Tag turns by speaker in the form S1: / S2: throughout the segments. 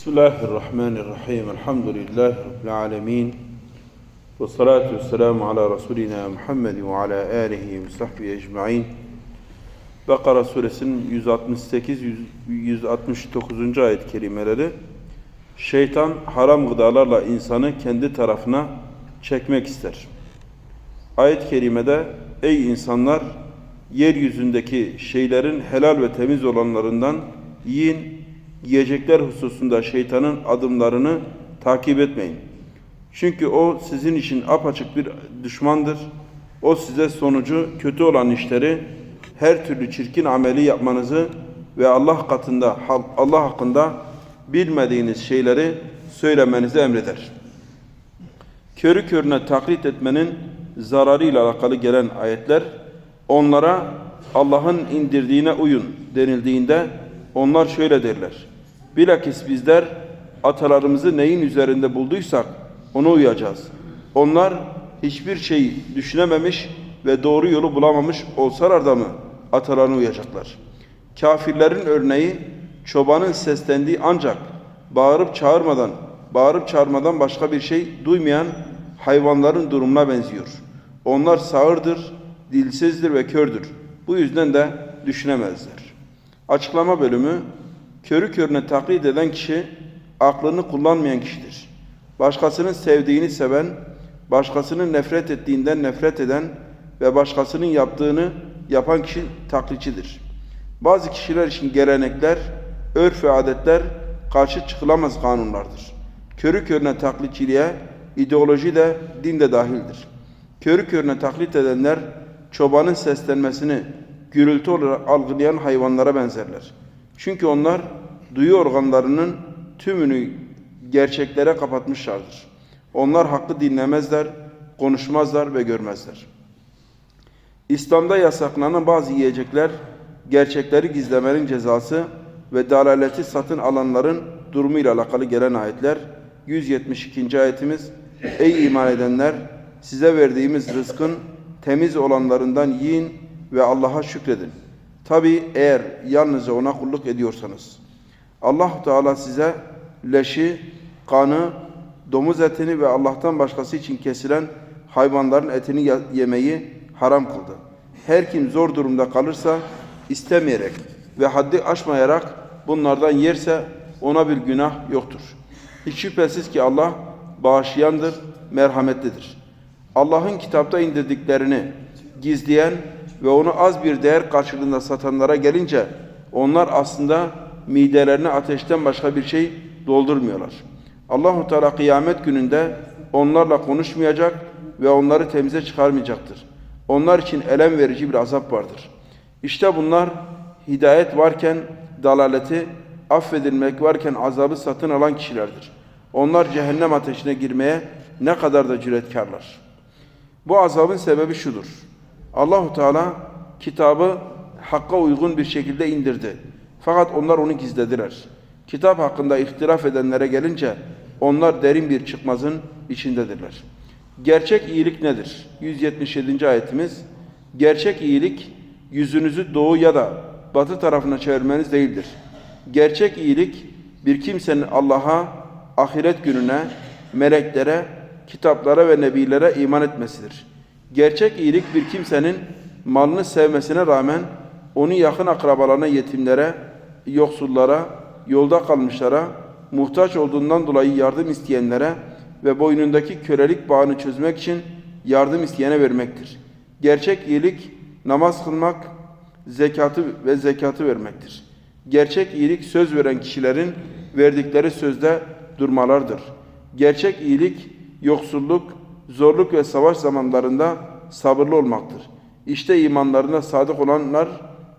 S1: Bismillahirrahmanirrahim. Elhamdülillahi Rabbil alemin. Ve salatu ve selamu ala Resulina Muhammed ve ala alihi ve sahbihi ecma'in. Bakara suresinin 168-169. ayet kelimeleri Şeytan haram gıdalarla insanı kendi tarafına çekmek ister. Ayet-i kerimede ey insanlar yeryüzündeki şeylerin helal ve temiz olanlarından yiyin, yiyecekler hususunda şeytanın adımlarını takip etmeyin. Çünkü o sizin için apaçık bir düşmandır. O size sonucu kötü olan işleri, her türlü çirkin ameli yapmanızı ve Allah katında, Allah hakkında bilmediğiniz şeyleri söylemenizi emreder. Körü körüne taklit etmenin zararıyla alakalı gelen ayetler, onlara Allah'ın indirdiğine uyun denildiğinde onlar şöyle derler. Bilakis bizler atalarımızı neyin üzerinde bulduysak ona uyacağız. Onlar hiçbir şeyi düşünememiş ve doğru yolu bulamamış olsalar da mı atalarına uyacaklar? Kafirlerin örneği çobanın seslendiği ancak bağırıp çağırmadan, bağırıp çağırmadan başka bir şey duymayan hayvanların durumuna benziyor. Onlar sağırdır, dilsizdir ve kördür. Bu yüzden de düşünemezler. Açıklama bölümü körü körüne taklit eden kişi aklını kullanmayan kişidir. Başkasının sevdiğini seven, başkasının nefret ettiğinden nefret eden ve başkasının yaptığını yapan kişi taklitçidir. Bazı kişiler için gelenekler, örf ve adetler karşı çıkılamaz kanunlardır. Körü körüne taklitçiliğe ideoloji de din de dahildir. Körü körüne taklit edenler çobanın seslenmesini gürültü olarak algılayan hayvanlara benzerler. Çünkü onlar duyu organlarının tümünü gerçeklere kapatmışlardır. Onlar hakkı dinlemezler, konuşmazlar ve görmezler. İslam'da yasaklanan bazı yiyecekler, gerçekleri gizlemenin cezası ve dalaleti satın alanların durumu ile alakalı gelen ayetler, 172. ayetimiz, Ey iman edenler! Size verdiğimiz rızkın temiz olanlarından yiyin ve Allah'a şükredin. Tabi eğer yalnızca ona kulluk ediyorsanız. allah Teala size leşi, kanı, domuz etini ve Allah'tan başkası için kesilen hayvanların etini yemeyi haram kıldı. Her kim zor durumda kalırsa istemeyerek ve haddi aşmayarak bunlardan yerse ona bir günah yoktur. Hiç şüphesiz ki Allah bağışlayandır, merhametlidir. Allah'ın kitapta indirdiklerini gizleyen ve onu az bir değer karşılığında satanlara gelince onlar aslında midelerini ateşten başka bir şey doldurmuyorlar. Allahu Teala kıyamet gününde onlarla konuşmayacak ve onları temize çıkarmayacaktır. Onlar için elem verici bir azap vardır. İşte bunlar hidayet varken dalaleti, affedilmek varken azabı satın alan kişilerdir. Onlar cehennem ateşine girmeye ne kadar da cüretkarlar. Bu azabın sebebi şudur. Allahu Teala kitabı hakka uygun bir şekilde indirdi. Fakat onlar onu gizlediler. Kitap hakkında ihtilaf edenlere gelince onlar derin bir çıkmazın içindedirler. Gerçek iyilik nedir? 177. ayetimiz. Gerçek iyilik yüzünüzü doğu ya da batı tarafına çevirmeniz değildir. Gerçek iyilik bir kimsenin Allah'a, ahiret gününe, meleklere, kitaplara ve nebilere iman etmesidir. Gerçek iyilik bir kimsenin malını sevmesine rağmen onu yakın akrabalarına, yetimlere, yoksullara, yolda kalmışlara, muhtaç olduğundan dolayı yardım isteyenlere ve boynundaki kölelik bağını çözmek için yardım isteyene vermektir. Gerçek iyilik namaz kılmak, zekatı ve zekatı vermektir. Gerçek iyilik söz veren kişilerin verdikleri sözde durmalardır. Gerçek iyilik yoksulluk, zorluk ve savaş zamanlarında sabırlı olmaktır. İşte imanlarına sadık olanlar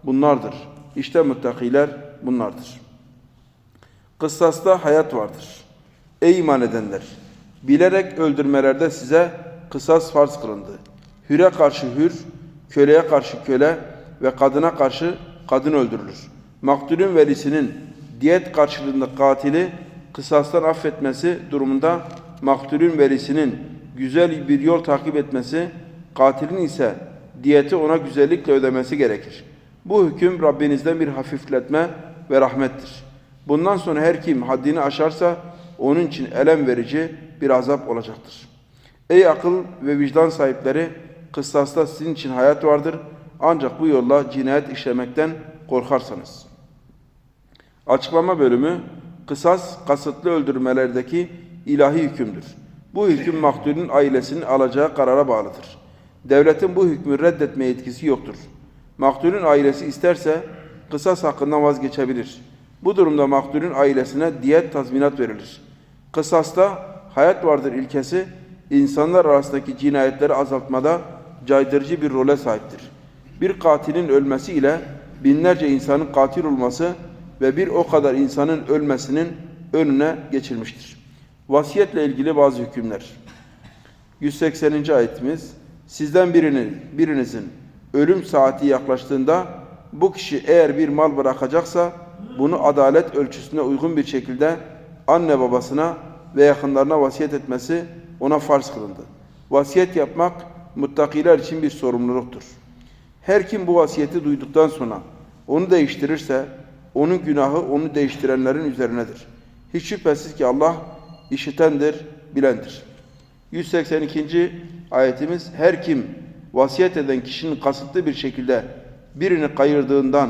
S1: bunlardır. İşte müttakiler bunlardır. Kıssasta hayat vardır. Ey iman edenler! Bilerek öldürmelerde size kısas farz kılındı. Hüre karşı hür, köleye karşı köle ve kadına karşı kadın öldürülür. Maktulün velisinin diyet karşılığında katili kısastan affetmesi durumunda maktulün velisinin güzel bir yol takip etmesi, katilin ise diyeti ona güzellikle ödemesi gerekir. Bu hüküm Rabbinizden bir hafifletme ve rahmettir. Bundan sonra her kim haddini aşarsa onun için elem verici bir azap olacaktır. Ey akıl ve vicdan sahipleri kıssasta sizin için hayat vardır. Ancak bu yolla cinayet işlemekten korkarsanız. Açıklama bölümü kısas kasıtlı öldürmelerdeki ilahi hükümdür. Bu hüküm maktulün ailesinin alacağı karara bağlıdır. Devletin bu hükmü reddetme yetkisi yoktur. Maktulün ailesi isterse kısas hakkından vazgeçebilir. Bu durumda maktulün ailesine diyet tazminat verilir. Kısasta hayat vardır ilkesi insanlar arasındaki cinayetleri azaltmada caydırıcı bir role sahiptir. Bir katilin ölmesi ile binlerce insanın katil olması ve bir o kadar insanın ölmesinin önüne geçilmiştir. Vasiyetle ilgili bazı hükümler. 180. ayetimiz Sizden birinin, birinizin ölüm saati yaklaştığında bu kişi eğer bir mal bırakacaksa bunu adalet ölçüsüne uygun bir şekilde anne babasına ve yakınlarına vasiyet etmesi ona farz kılındı. Vasiyet yapmak muttakiler için bir sorumluluktur. Her kim bu vasiyeti duyduktan sonra onu değiştirirse onun günahı onu değiştirenlerin üzerinedir. Hiç şüphesiz ki Allah işitendir, bilendir. 182. ayetimiz her kim vasiyet eden kişinin kasıtlı bir şekilde birini kayırdığından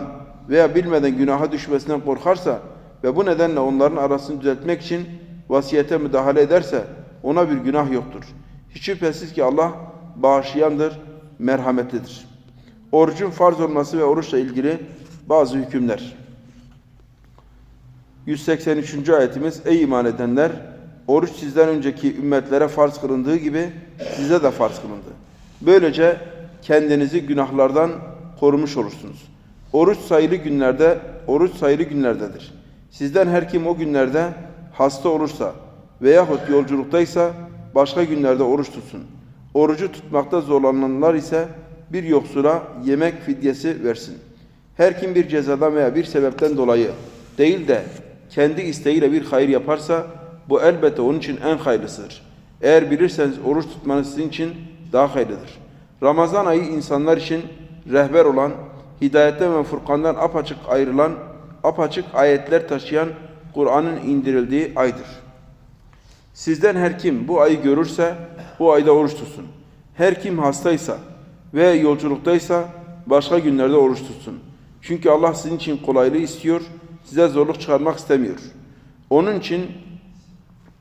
S1: veya bilmeden günaha düşmesinden korkarsa ve bu nedenle onların arasını düzeltmek için vasiyete müdahale ederse ona bir günah yoktur. Hiç şüphesiz ki Allah bağışlayandır, merhametlidir. Orucun farz olması ve oruçla ilgili bazı hükümler. 183. ayetimiz Ey iman edenler! Oruç sizden önceki ümmetlere farz kılındığı gibi size de farz kılındı. Böylece kendinizi günahlardan korumuş olursunuz. Oruç sayılı günlerde, oruç sayılı günlerdedir. Sizden her kim o günlerde hasta olursa veyahut yolculuktaysa başka günlerde oruç tutsun. Orucu tutmakta zorlananlar ise bir yoksula yemek fidyesi versin. Her kim bir cezadan veya bir sebepten dolayı değil de kendi isteğiyle bir hayır yaparsa bu elbette onun için en hayırlısıdır. Eğer bilirseniz oruç tutmanız sizin için daha hayırlıdır. Ramazan ayı insanlar için rehber olan, hidayetten ve Furkan'dan apaçık ayrılan, apaçık ayetler taşıyan Kur'an'ın indirildiği aydır. Sizden her kim bu ayı görürse bu ayda oruç tutsun. Her kim hastaysa ve yolculuktaysa başka günlerde oruç tutsun. Çünkü Allah sizin için kolaylığı istiyor, size zorluk çıkarmak istemiyor. Onun için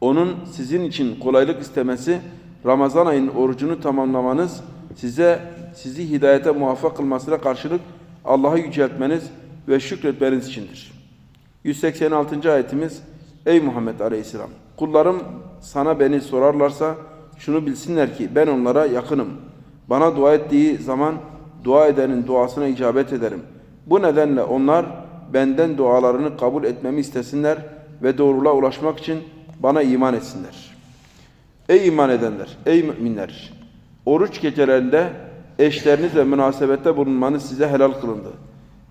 S1: onun sizin için kolaylık istemesi Ramazan ayının orucunu tamamlamanız size sizi hidayete muvaffak kılmasına karşılık Allah'ı yüceltmeniz ve şükretmeniz içindir. 186. ayetimiz Ey Muhammed Aleyhisselam kullarım sana beni sorarlarsa şunu bilsinler ki ben onlara yakınım. Bana dua ettiği zaman dua edenin duasına icabet ederim. Bu nedenle onlar benden dualarını kabul etmemi istesinler ve doğruluğa ulaşmak için bana iman etsinler. Ey iman edenler, ey müminler! Oruç gecelerinde eşlerinizle münasebette bulunmanız size helal kılındı.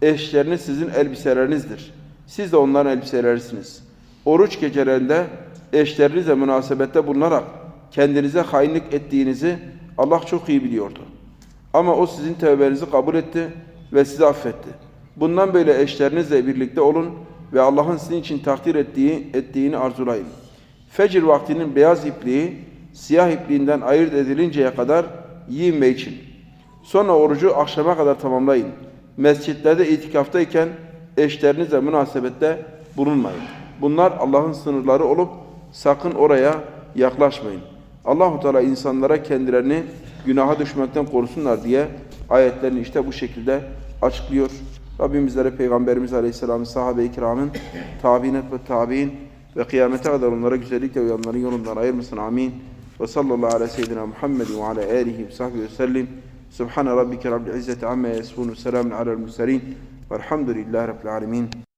S1: Eşleriniz sizin elbiselerinizdir. Siz de onların elbiselerisiniz. Oruç gecelerinde eşlerinizle münasebette bulunarak kendinize hainlik ettiğinizi Allah çok iyi biliyordu. Ama o sizin tevbenizi kabul etti ve sizi affetti. Bundan böyle eşlerinizle birlikte olun ve Allah'ın sizin için takdir ettiği, ettiğini arzulayın. Fecir vaktinin beyaz ipliği siyah ipliğinden ayırt edilinceye kadar yiyin ve için. Sonra orucu akşama kadar tamamlayın. Mescitlerde itikaftayken eşlerinizle münasebette bulunmayın. Bunlar Allah'ın sınırları olup sakın oraya yaklaşmayın. Allahu Teala insanlara kendilerini günaha düşmekten korusunlar diye ayetlerini işte bu şekilde açıklıyor. Rabbim bizlere Peygamberimiz Aleyhisselam'ın sahabe-i kiramın tabinet ve tabi'in ve kıyamete kadar onlara güzellikle uyanların yolundan ayırmasın. Amin. Ve sallallahu ala seyyidina Muhammed ve ala alihi ve sahbihi ve sellim. Subhane rabbike rabbil izzeti amma yasifun. Selamun alel